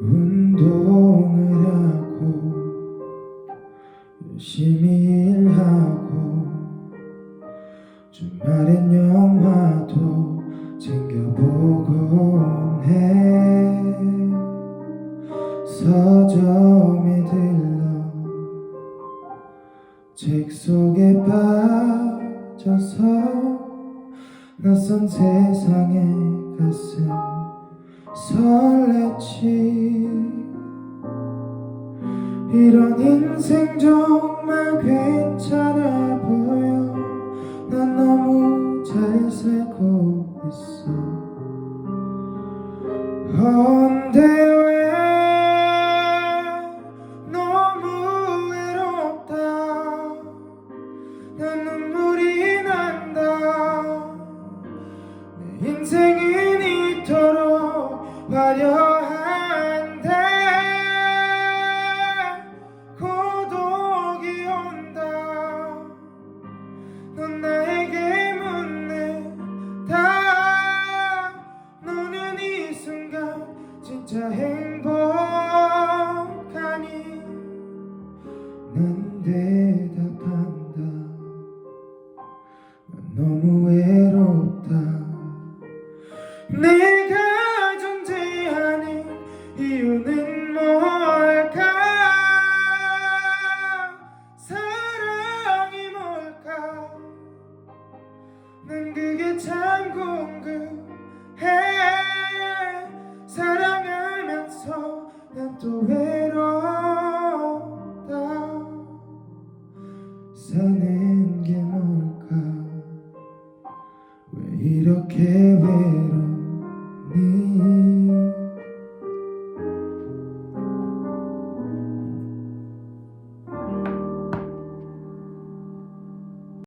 운동을 하고 열심히 일하고 주말엔 영화도 챙겨보곤 해. 서점에 들러 책 속에 빠져서 낯선 세상에 가슴 설레지. 이런 인생 정말 괜찮아 보여. 난 너무 잘 살고 있어. 언제 왜 너무 외롭다? 난 눈물이 난다. 내 인생은 이토록 화려한 진짜 행복하니 난 대답한다. 난 너무 외롭다. 내가 존재하는 이유는 뭘까? 사랑이 뭘까? 난 그게 참 궁금 외롭다. 사는 게 뭘까? 왜 이렇게 외롭니